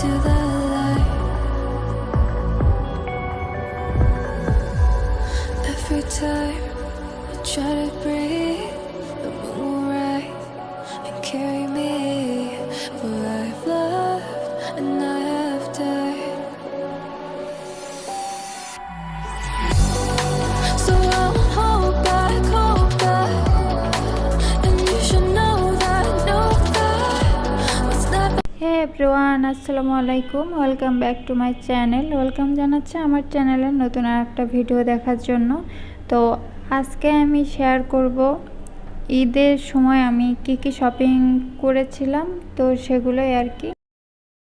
to the আসসালামু আলাইকুম welcome back to my channel welcome জানাচ্ছি আমার চ্যানেলের নতুন আর একটা ভিডিও দেখার জন্য। তো আজকে আমি শেয়ার করব ঈদের সময় আমি কি কি শপিং করেছিলাম, তো সেগুলোই আর কি।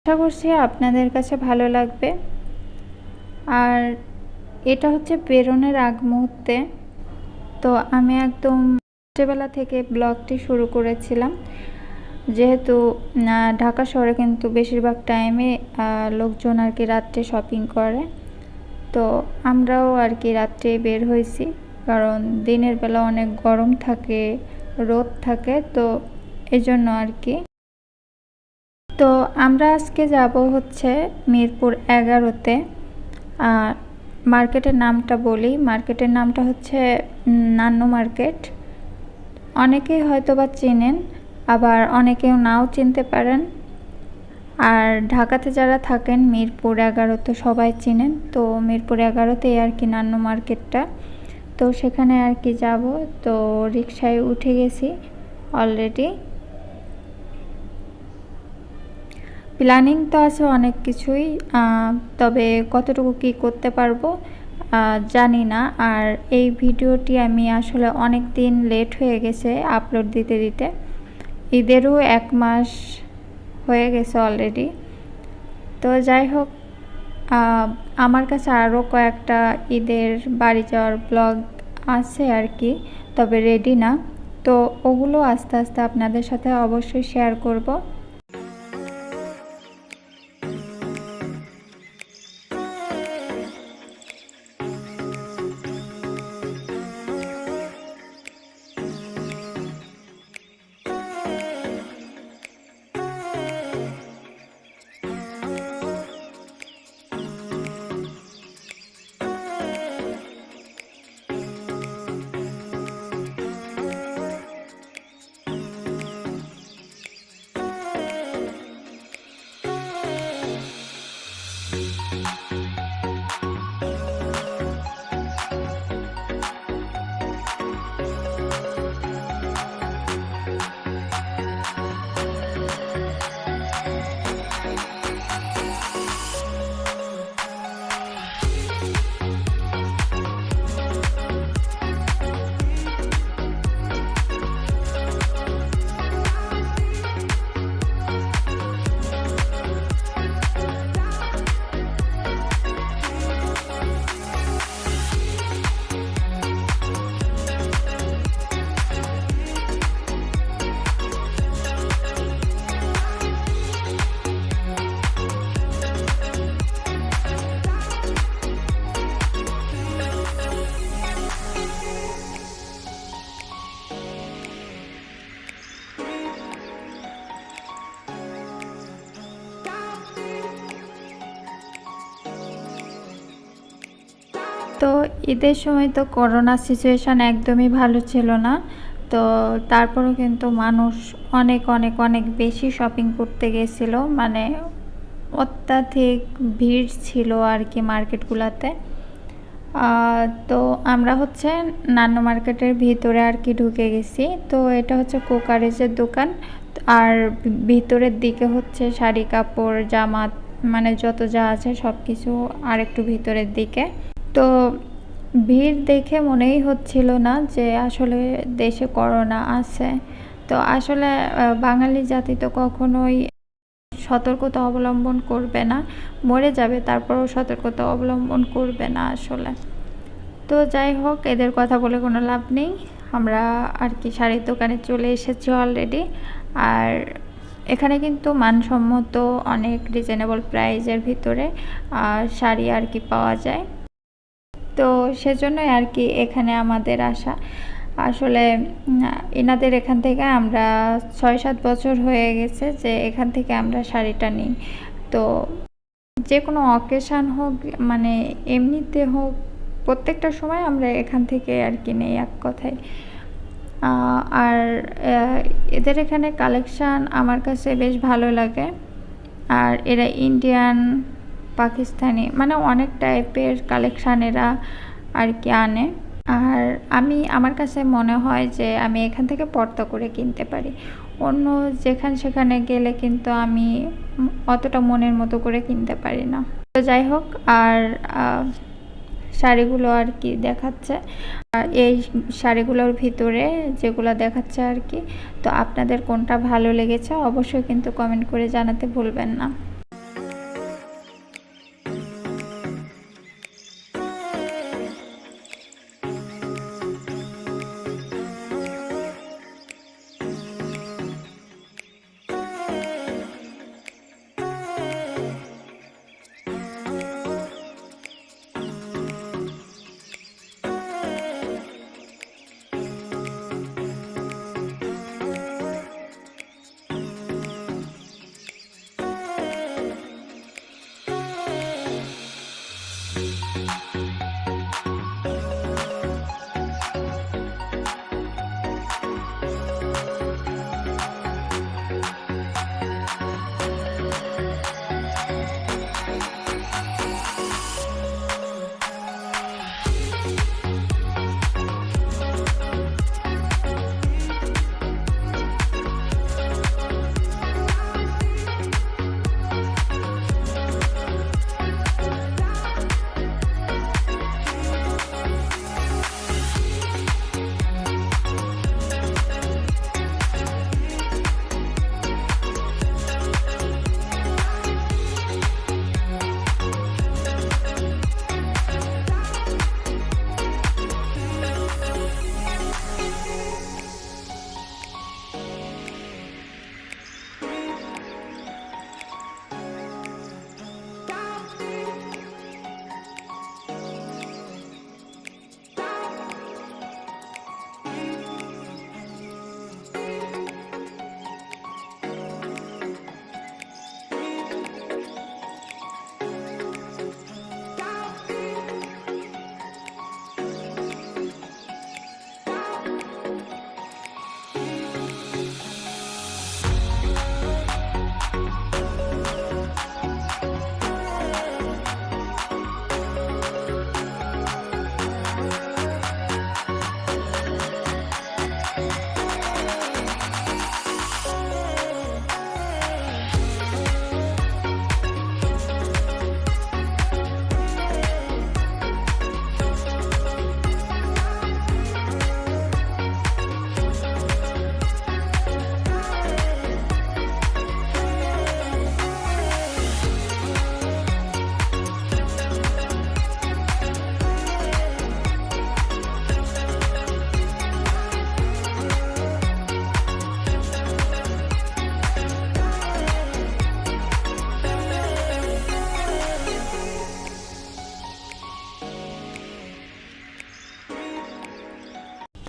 আশা করছি আপনাদের কাছে ভালো লাগবে। আর এটা হচ্ছে বেরোনের আগ মুহূর্তে। তো আমি একদম রাত্রেবেলা থেকে ব্লগটি শুরু করেছিলাম। যেহেতু ঢাকা শহরে কিন্তু বেশিরভাগ টাইমে লোকজন আর কি রাত্রে শপিং করে। তো আমরাও আর কি রাত্রে বের হয়েছি। কারণ দিনের বেলা অনেক গরম থাকে, রোদ থাকে, তো এজন্য আর কি। তো আমরা আজকে যাব হচ্ছে মিরপুর এগারোতে। আর মার্কেটের নামটা বলি। মার্কেটের নামটা হচ্ছে নান্নু মার্কেট। অনেকেই হয়তো বা চেনেন। আবার অনেকেও নাও চিনতে পারেন। আর ঢাকাতে যারা থাকেন, মিরপুর এগারো তো সবাই চিনেন, তো মিরপুর এগারোতেই আর কি নান্নু মার্কেটটা। তো সেখানে আর কি যাব, তো রিক্সায় উঠে গেছি অলরেডি প্ল্যানিং তো আছে অনেক কিছুই তবে কতটুকু কি করতে পারব জানি না। আর এই ভিডিওটি আমি আসলে অনেক দিন লেট হয়ে গেছে আপলোড দিতে দিতে। ঈদেরও এক মাস হয়ে গেছে অলরেডি তো যাই হোক আমার কাছে আরও কয়েকটা ঈদের বাড়ি যাওয়ার ব্লগ আছে আর কি, তবে রেডি না। তো ওগুলো আস্তে আস্তে আপনাদের সাথে অবশ্যই শেয়ার করব। তো ঈদের সময় তো করোনা সিচুয়েশান একদমই ভালো ছিল না। তো তারপরেও কিন্তু মানুষ অনেক অনেক অনেক বেশি শপিং করতে গেছিল। মানে অত্যাধিক ভিড় ছিল আর কি মার্কেটগুলোতে তো আমরা হচ্ছে নান্ন মার্কেটের ভিতরে আর কি ঢুকে গেছি। তো এটা হচ্ছে কোকারেজের দোকান। আর ভিতরের দিকে হচ্ছে শাড়ি, কাপড়, জামা মানে যত যা আছে সব কিছু আর একটু ভিতরের দিকে। তো ভিড় দেখে মনেই হচ্ছিল না যে আসলে দেশে করোনা আছে। তো আসলে বাঙালি জাতি তো কখনোই সতর্কতা অবলম্বন করবে না, মরে যাবে তারপরেও সতর্কতা অবলম্বন করবে না আসলে। তো যাই হোক, এদের কথা বলে কোনো লাভ নেই। আমরা আর কি শাড়ির দোকানে চলে এসেছি অলরেডি আর এখানে কিন্তু মানসম্মত অনেক রিজনেবল প্রাইজের ভিতরে শাড়ি আর কি পাওয়া যায়। তো সেজন্যই আর কি এখানে আমাদের আসা। আসলে এনাদের এখান থেকে আমরা ছয় সাত বছর হয়ে গেছে যে এখান থেকে আমরা শাড়িটা নিই। তো যে কোনো অকেশান হোক মানে এমনিতে হোক, প্রত্যেকটা সময় আমরা এখান থেকে আর কি নেই এক কথায়। আর এদের এখানে কালেকশান আমার কাছে বেশ ভালো লাগে। আর এরা ইন্ডিয়ান পাকিস্তানি মানে অনেক টাইপের কালেকশান এরা আর কি আনে। আর আমি, আমার কাছে মনে হয় যে আমি এখান থেকে পর্দা করে কিনতে পারি। অন্য যেখান সেখানে গেলে কিন্তু আমি অতটা মনের মতো করে কিনতে পারি না। তো যাই হোক, আর শাড়িগুলো আর কি দেখাচ্ছে। আর এই শাড়িগুলোর ভিতরে যেগুলো দেখাচ্ছে আর কি। তো আপনাদের কোনটা ভালো লেগেছে অবশ্যই কিন্তু কমেন্ট করে জানাতে ভুলবেন না।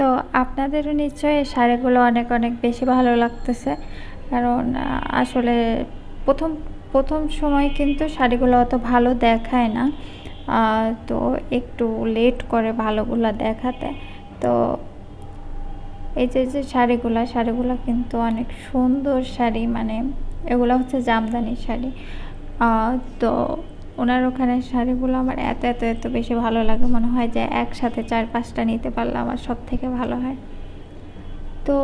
তো আপনাদেরও নিশ্চয়ই শাড়িগুলো অনেক অনেক বেশি ভালো লাগতেছে। কারণ আসলে প্রথম প্রথম সময় কিন্তু শাড়িগুলো অত ভালো দেখায় না। তো একটু লেট করে ভালোগুলো দেখাতে। তো এই যে যে শাড়িগুলো শাড়িগুলো কিন্তু অনেক সুন্দর শাড়ি মানে এগুলো হচ্ছে জামদানি শাড়ি। তো ওনার ওখানে শাড়িগুলো আমার এত এত এত বেশি ভালো লাগে। মনে হয় যে একসাথে চার, পাঁচটা নিতে পারলে আমার সব থেকে ভালো হয়। তো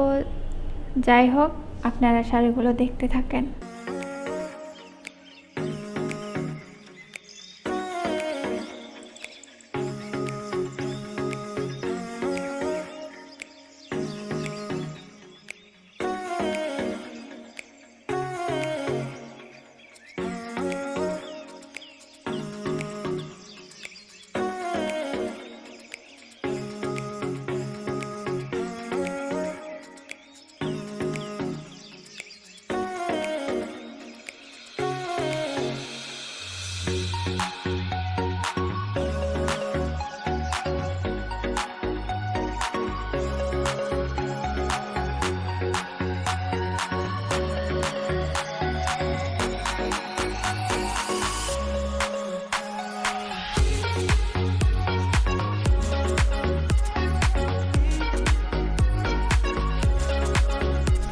যাই হোক, আপনারা শাড়িগুলো দেখতে থাকেন।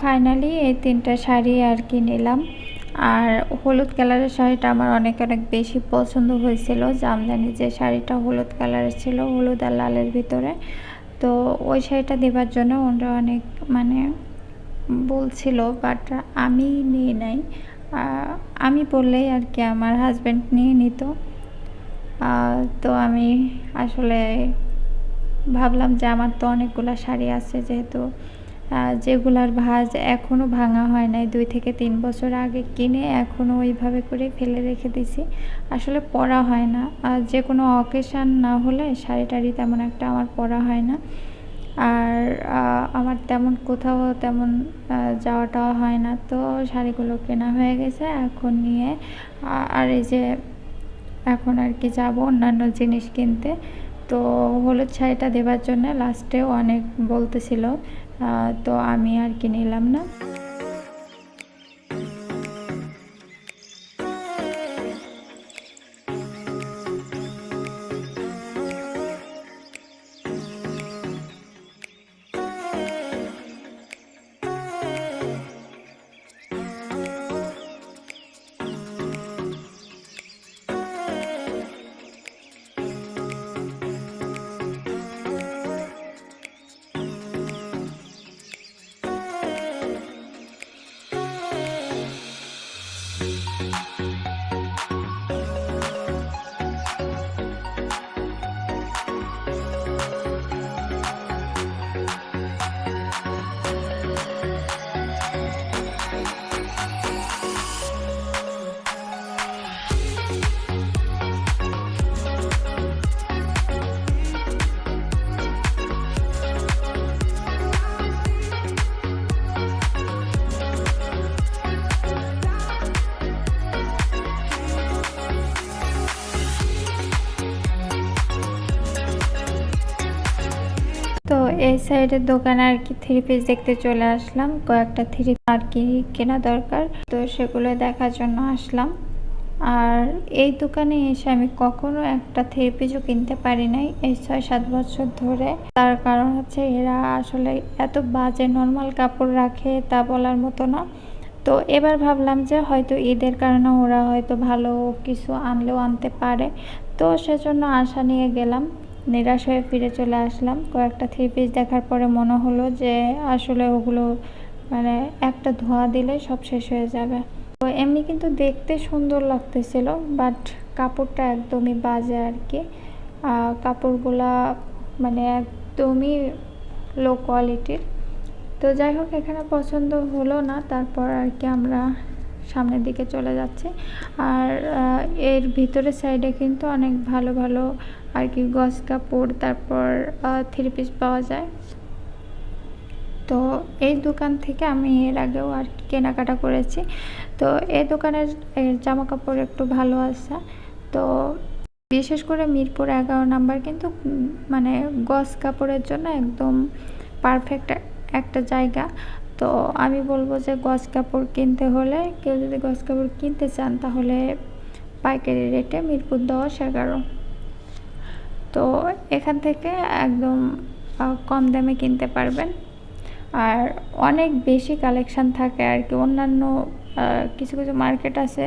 ফাইনালি এই তিনটা শাড়ি আর কি নিলাম। আর হলুদ কালারের শাড়িটা আমার অনেক অনেক বেশি পছন্দ হয়েছিল। জামদানি যে শাড়িটা হলুদ কালারের ছিল, হলুদ আর লালের ভিতরে। তো ওই শাড়িটা দেবার জন্য ওরা অনেক মানে বলছিল বাট আমি নিয়ে নাই। আমি বললেই আর কি আমার হাজব্যান্ড নিয়ে নিত। তো আমি আসলে ভাবলাম যে আমার তো অনেকগুলো শাড়ি আছে যেহেতু যেগুলার ভাঁজ এখনও ভাঙা হয় নাই দুই থেকে তিন বছর আগে কিনে এখনও ওইভাবে করে ফেলে রেখে দিছি। আসলে পরা হয় না। আর যে কোনো অকেশান না হলে শাড়ি টাড়ি তেমন একটা আমার পরা হয় না। আর আমার তেমন কোথাও তেমন আহ, যাওয়া টাওয়া হয় না। তো শাড়িগুলো কেনা হয়ে গেছে। এখন নিয়ে আর এই যে এখন আর কি যাব অন্যান্য জিনিস কিনতে। তো হলুদ শাড়িটা দেবার জন্য লাস্টেও অনেক বলতেছিল তো আমি আর কিনে নিলাম না। সাইডের দোকানে আর কি থ্রি পিস দেখতে চলে আসলাম। কয়েকটা থ্রি আর কি কেনা দরকার। তো সেগুলো দেখার জন্য আসলাম। আর এই দোকানে এসে আমি কখনো একটা থ্রি পিসও কিনতে পারি নাই এই ছয় সাত বছর ধরে। তার কারণ হচ্ছে এরা আসলে এত বাজে নর্মাল কাপড় রাখে তা বলার মতো না। তো এবার ভাবলাম যে হয়তো ঈদের কারণে ওরা হয়তো ভালো কিছু আনলেও আনতে পারে। তো সেজন্য আশা নিয়ে গেলাম। নিরাশ হয়ে ফিরে চলে আসলাম। কয়েকটা থ্রি পিস দেখার পরে মনে হলো যে আসলে ওগুলো মানে একটা ধোয়া দিলে সব শেষ হয়ে যাবে। তো এমনি কিন্তু দেখতে সুন্দর লাগতেছিল বাট কাপড়টা একদমই বাজে আর কি। কাপড়গুলা মানে একদমই লো কোয়ালিটির তো যাই হোক, এখানে পছন্দ হলো না, তারপর আর কি আমরা সামনের দিকে চলে যাচ্ছি। আর এর ভিতরে সাইডে কিন্তু অনেক ভালো ভালো আর কি গস কাপড়, তারপর থ্রি পিস পাওয়া যায়। তো এই দোকান থেকে আমি এর আগেও আর কি কেনাকাটা করেছি। তো এই দোকানের জামা কাপড় একটু ভালো আছে। তো বিশেষ করে মিরপুর এগারো নাম্বার কিন্তু মানে গস কাপড়ের জন্য একদম পারফেক্ট একটা জায়গা। তো আমি বলব যে গস কাপড় কিনতে হলে, কেউ যদি গস কাপড় কিনতে চান তাহলে পাইকারি রেটে মিরপুর দশ, এগারো। তো এখান থেকে একদম কম দামে কিনতে পারবেন। আর অনেক বেশি কালেকশান থাকে আর কি। অন্যান্য কিছু কিছু মার্কেট আছে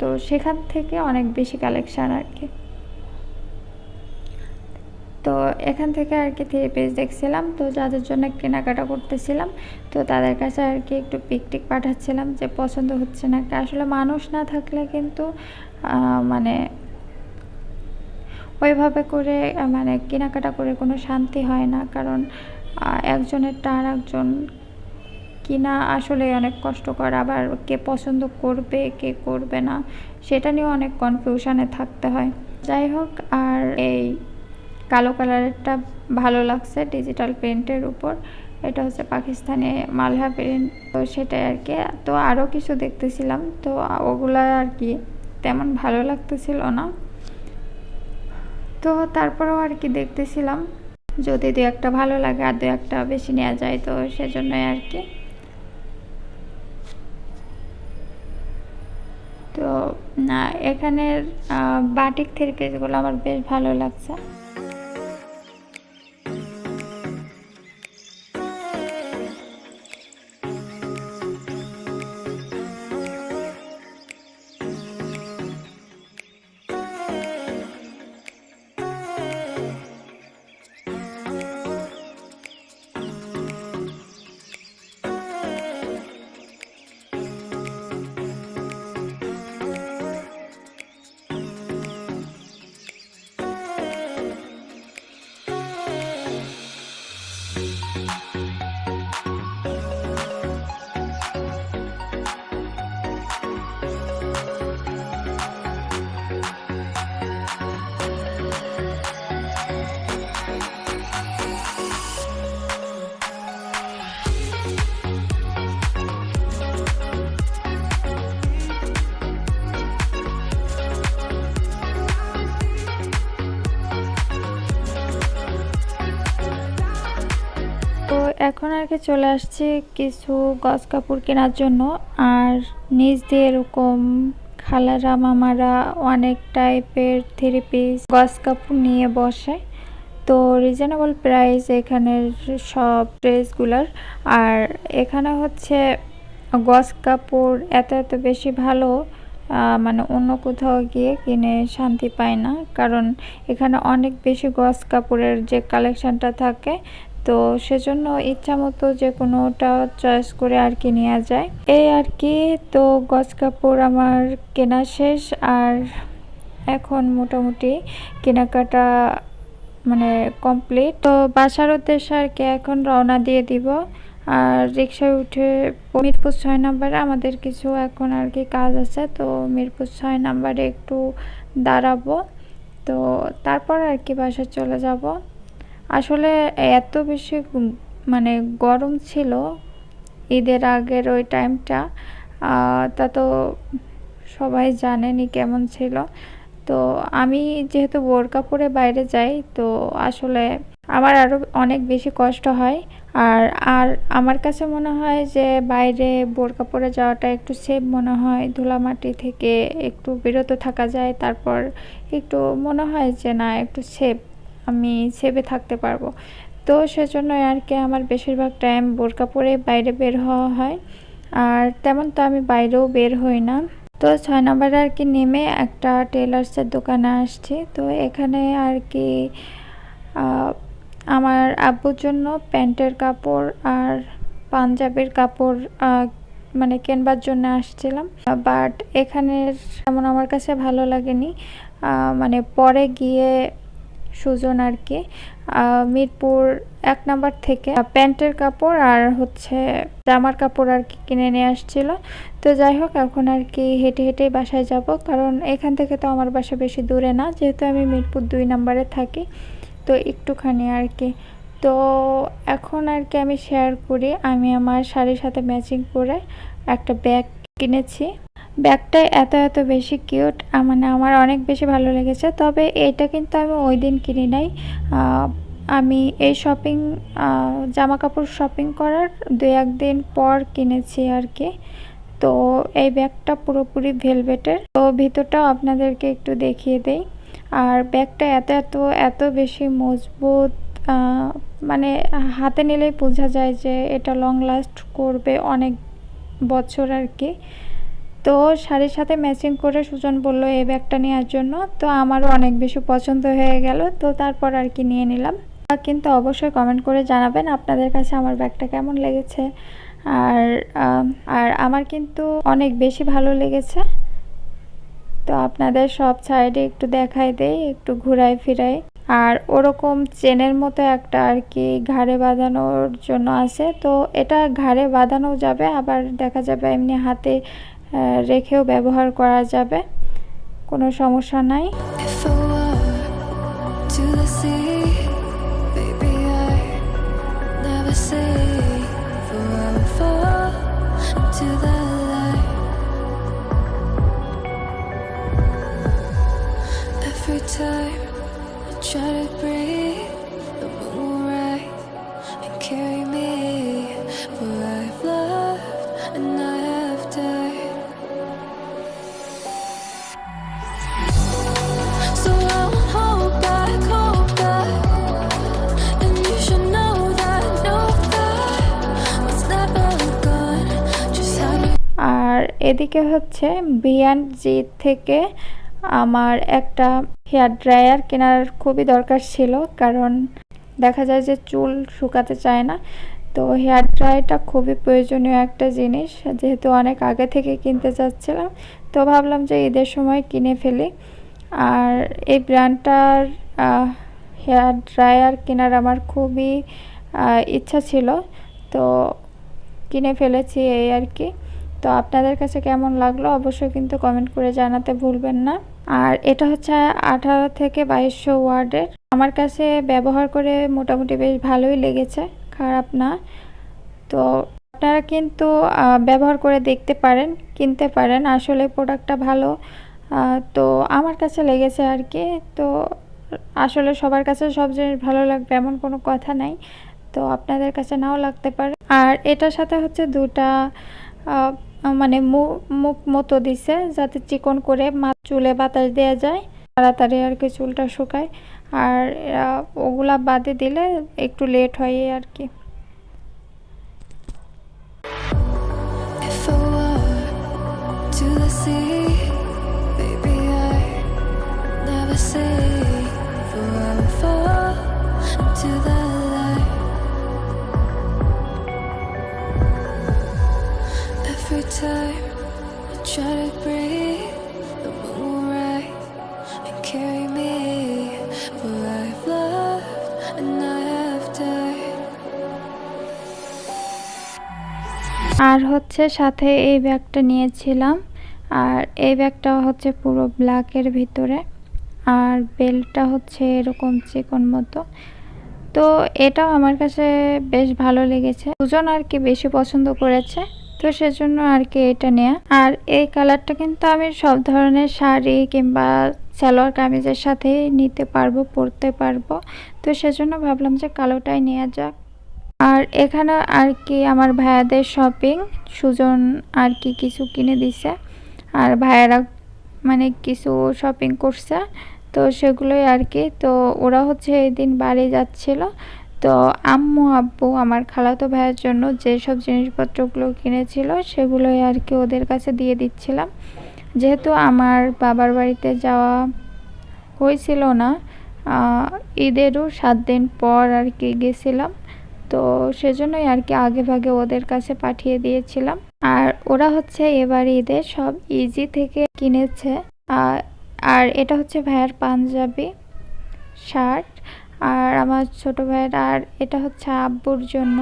তো সেখান থেকে অনেক বেশি কালেকশান আর কি। তো এখান থেকে আর কি থ্রি পিস দেখছিলাম। তো যাদের জন্য কেনাকাটা করতেছিলাম, তো তাদের কাছে আর কি একটু পিক টিক পাঠাচ্ছিলাম যে পছন্দ হচ্ছে না। আসলে মানুষ না থাকলে কিন্তু মানে ওইভাবে করে মানে কেনাকাটা করে কোনো শান্তি হয় না। কারণ একজনের আর একজন কিনা আসলে অনেক কষ্টকর। আবার কে পছন্দ করবে, কে করবে না, সেটা নিয়ে অনেক কনফিউশনে থাকতে হয়। যাই হোক, আর এই কালো কালারেরটা ভালো লাগছে ডিজিটাল প্রিন্টের উপর। এটা হচ্ছে পাকিস্তানি মালহা প্রিন্ট তো সেটাই আর কি। তো আরও কিছু দেখতেছিলাম। তো ওগুলা আর কি। তেমন ভালো লাগতেছিল না। তো তারপরেও আর কি দেখতেছিলাম। যদি দু একটা ভালো লাগে আর দু একটা বেশি নেওয়া যায়, তো সেজন্যই আর কি। তো এখানের বাটিক থ্রি পিসগুলো আমার বেশ ভালো লাগছে। এখন আর কি চলে আসছি কিছু গজ কাপড় কেনার জন্য। আর নিচ দিয়ে এরকম খালারা মামারা অনেক টাইপের থ্রি পিস গজ কাপড় নিয়ে বসে। তো রিজনেবল প্রাইস এখানের সব ড্রেসগুলোর। আর এখানে হচ্ছে গজ কাপড় এত এত বেশি ভালো মানে অন্য কোথাও গিয়ে কিনে শান্তি পায় না। কারণ এখানে অনেক বেশি গজ কাপড়ের যে কালেকশানটা থাকে তো সেজন্য ইচ্ছা মতো যে কোনোটা চয়েস করে আর কি নেওয়া যায়। এই আর কি, তো গজ কাপড় আমার কেনা শেষ আর এখন মোটামুটি কেনাকাটা মানে কমপ্লিট। তো বাসার উদ্দেশ্যে আর কি এখন রওনা দিয়ে দিব। আর রিক্সায় উঠে মিরপুর ছয় নম্বরে আমাদের কিছু এখন আর কি কাজ আছে, তো মিরপুর ছয় নম্বরে একটু দাঁড়াবো। তো তারপর আর কি বাসায় চলে যাব। আসলে এত বেশি মানে গরম ছিল ঈদের আগের ওই টাইমটা তা তো সবাই জানেনি কেমন ছিল। তো আমি যেহেতু বোরকা পরে বাইরে যাই, তো আসলে আমার আরও অনেক বেশি কষ্ট হয়। আর আর আমার কাছে মনে হয় যে বাইরে বোরকা পরে যাওয়াটা একটু সেফ মনে হয়, ধুলামাটি থেকে একটু বিরত থাকা যায়, তারপর একটু মনে হয় যে না, একটু সেফ আমি সেফে থাকতে পারব। তো সেজন্য আর কি আমার বেশিরভাগ টাইম বোরকা পরে বাইরে বের হওয়া হয়। আর তেমন তো আমি বাইরেও বের হই না। তো ছয় নম্বরে আর কি নেমে একটা টেলার্সের দোকানে আসছি। তো এখানে আর কি আমার আব্বুর জন্য প্যান্টের কাপড় আর পাঞ্জাবের কাপড় মানে কেনবার জন্য আসছিলাম। বাট এখানের তেমন আমার কাছে ভালো লাগেনি। মানে পরে গিয়ে সুজন আর কি মিরপুর এক নাম্বার থেকে প্যান্টের কাপড় আর হচ্ছে জামার কাপড় আর কি কিনে নিয়ে আসছিল। তো যাই হোক, এখন আর কি হেঁটে হেঁটে বাসায় যাব। কারণ এখান থেকে তো আমার বাসা বেশি দূরে না, যেহেতু আমি মিরপুর দুই নম্বরে থাকি, তো একটুখানি আর কি। তো এখন আর কি আমি শেয়ার করি, আমি আমার শাড়ির সাথে ম্যাচিং করে একটা ব্যাগ কিনেছি। ব্যাগটা এত এত বেশি কিউট মানে আমার অনেক বেশি ভালো লেগেছে। তবে এটা কিন্তু আমি ওই দিন কিনি নাই। আমি এই শপিং জামা কাপড় শপিং করার দু একদিন পর কিনেছি আর কি। তো এই ব্যাগটা পুরোপুরি ভেলভেটের। তো ভিতরটাও আপনাদেরকে একটু দেখিয়ে দেই। আর ব্যাগটা এত এত এত বেশি মজবুত মানে হাতে নিলেই বোঝা যায় যে এটা লং লাস্ট করবে অনেক বছর আর কি। তো শাড়ির সাথে ম্যাচিং করে সুজন বলল, এই ব্যাগটা নেওয়ার জন্য। তো আমারও অনেক বেশি পছন্দ হয়ে গেল। তো তারপর আর কি নিয়ে নিলাম। কিন্তু অবশ্যই কমেন্ট করে জানাবেন আপনাদের কাছে আমার ব্যাগটা কেমন লেগেছে। আর আর আমার কিন্তু অনেক বেশি ভালো লেগেছে। তো আপনাদের সব সাইডে একটু দেখাই দেই, একটু ঘুরাই ফিরাই। আর ওরকম চেনের মতো একটা আর কি ঘাড়ে বাঁধানোর জন্য আছে। তো এটা ঘাড়ে বাঁধানো যাবে, আবার দেখা যাবে এমনি হাতে রেখেও ব্যবহার করা যাবে। কোনো সমস্যা নাই। এদিকে হচ্ছে বিয়ান জি থেকে আমার একটা হেয়ার ড্রায়ার কেনার খুবই দরকার ছিল, কারণ দেখা যায় যে চুল শুকাতে চায় না। তো হেয়ার ড্রায়ারটা খুবই প্রয়োজনীয় একটা জিনিস, যেহেতু অনেক আগে থেকে কিনতে চাচ্ছিলাম। তো ভাবলাম যে ঈদের সময় কিনে ফেলি। আর এই ব্র্যান্ডটার হেয়ার ড্রায়ার কেনার আমার খুবই ইচ্ছা ছিল। তো কিনে ফেলেছি এই আর কি। তো আপনাদের কাছে কেমন লাগল অবশ্যই কিন্তু কমেন্ট করে জানাতে ভুলবেন না। আর এটা হচ্ছে আঠারো থেকে বাইশশো ওয়ার্ডের। আমার কাছে ব্যবহার করে মোটামুটি বেশ ভালোই লেগেছে, খারাপ না। তো আপনারা কিন্তু ব্যবহার করে দেখতে পারেন, কিনতে পারেন। আসলে প্রোডাক্টটা ভালো তো আমার কাছে লেগেছে আর কি। তো আসলে সবার কাছে সব জিনিস ভালো লাগবে এমন কোনো কথা নাই। তো আপনাদের কাছে নাও লাগতে পারে। আর এটার সাথে হচ্ছে দুটা মানে মুখ মতো দিছে যাতে চিকন করে মা চুলে বাতাস দেওয়া যায়, তাড়াতাড়ি আর কি চুলটা শুকায়। আর ওগুলা বাদে দিলে একটু লেট হয় আর কি। আর হচ্ছে সাথে এই ব্যাগটা নিয়েছিলাম, আর এই ব্যাগটা হচ্ছে পুরো ব্ল্যাকের ভিতরে, আর বেল্টটা হচ্ছে এরকম চিকন মতো। তো এটাও আমার কাছে বেশ ভালো লেগেছে। দুজন আর কি বেশি পছন্দ করেছে। তো সেজন্য আর কি এটা নেয়া। আর এই কালারটা কিন্তু আমি সব ধরনের শাড়ি কিংবা সালোয়ার কামিজের সাথে নিতে পারব, পরতে পারব। তো সেজন্য ভাবলাম যে কালোটাই নেওয়া যাক। আর এখানে আর কি আমার ভাইয়াদের শপিং সুজন আর কি কিছু কিনে দিছে। আর ভাইয়ারা মানে কিছু শপিং করছে। তো সেগুলোই আর কি। তো ওরা হচ্ছে এই দিন বাড়ি যাচ্ছিল। তো আম্মু, আব্বু, আমার খালাতো ভাইয়ের জন্য যেসব জিনিসপত্রগুলো কিনেছিল সেগুলোই আর কি ওদের কাছে দিয়ে দিচ্ছিলাম। যেহেতু আমার বাবার বাড়িতে যাওয়া হয়েছিল না ঈদেরও সাত দিন পর আর কি গেছিলাম। তো সেজন্যই আর কি আগে ভাগে ওদের কাছে পাঠিয়ে দিয়েছিলাম। আর ওরা হচ্ছে এবার ঈদে সব ইজি থেকে কিনেছে। আর আর এটা হচ্ছে ভাইয়ের পাঞ্জাবি, শার্ট আর আমার ছোট ভাইয়ের, আর এটা হচ্ছে আব্বুর জন্য।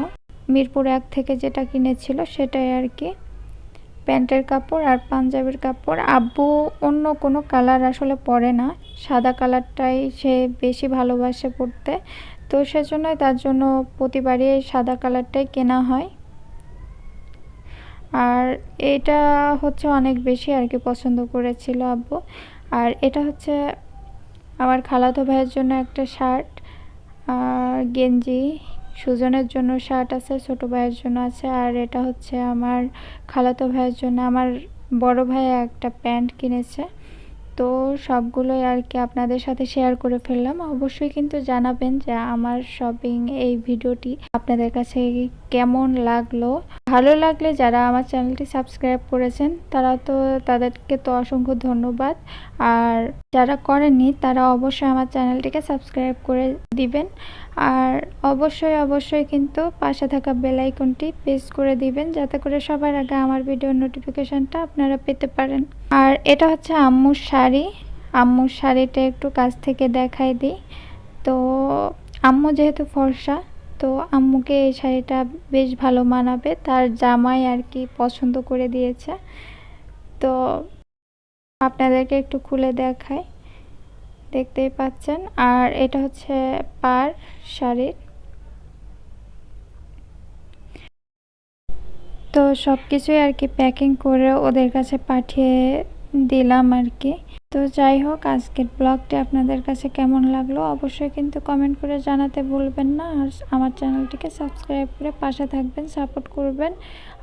মিরপুর এক থেকে যেটা কিনেছিল সেটাই আর কি। প্যান্টের কাপড় আর পাঞ্জাবির কাপড়। আব্বু অন্য কোনো কালার আসলে পরে না। সাদা কালারটাই সে বেশি ভালোবাসে পরতে। তো সেজন্যই তার জন্য প্রতিবারই সাদা কালারটাই কেনা হয়। আর এটা হচ্ছে অনেক বেশি আর কি পছন্দ করেছিল আব্বু। আর এটা হচ্ছে আমার খালাতো ভাইয়ের জন্য একটা শার্ট। আর গেঞ্জি। সুজনের জন্য শার্ট আছে, ছোট ভাইয়ের জন্য আছে, আর এটা হচ্ছে আমার খালাতো ভাইয়ের জন্য। আমার বড় ভাই একটা প্যান্ট কিনেছে। তো সবগুলোই আর কি আপনাদের সাথে শেয়ার করে ফেললাম। অবশ্যই কিন্তু জানাবেন যে আমার শপিং এই ভিডিওটি আপনাদের কাছে কেমন লাগল? ভালো লাগলে যারা আমার চ্যানেলটি সাবস্ক্রাইব করেছেন, তারা তো, তাদেরকে তো অসংখ্য ধন্যবাদ। আর যারা করেননি, তারা অবশ্যই আমার চ্যানেলটিকে সাবস্ক্রাইব করে দিবেন। আর অবশ্যই অবশ্যই কিন্তু পাশে থাকা বেল আইকনটি প্রেস করে দিবেন, যাতে করে সবার আগে আমার ভিডিওর নোটিফিকেশনটা আপনারা পেতে পারেন। আর এটা হচ্ছে আম্মুর শাড়ি। আম্মুর শাড়িটা একটু কাছ থেকে দেখাই দিই। তো, আম্মু যেহেতু ফর্সা তো আম্মুকে এই শাড়িটা বেশ ভালো মানাবে, তার জামাই আর কি পছন্দ করে দিয়েছে। তো আপনাদেরকে একটু খুলে দেখাই, দেখতেই পাচ্ছেন। আর এটা হচ্ছে পার শাড়ির। তো সব কিছুই আর কি প্যাকিং করে ওদের কাছে পাঠিয়ে দিলাম আর কি। তো যাই হোক, আজকের ব্লগটি আপনাদের কাছে কেমন লাগল অবশ্যই কিন্তু কমেন্ট করে জানাতে ভুলবেন না। আর আমার চ্যানেলটিকে সাবস্ক্রাইব করে পাশে থাকবেন সাপোর্ট করবেন।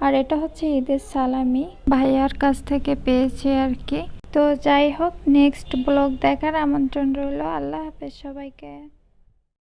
আর এটা হচ্ছে ঈদের সালামি ভাইয়ার কাছ থেকে পেয়েছি আর কি। তো যাই হোক নেক্সট ব্লগ দেখার আমন্ত্রণ রইল। আল্লাহ হাফেজ সবাইকে।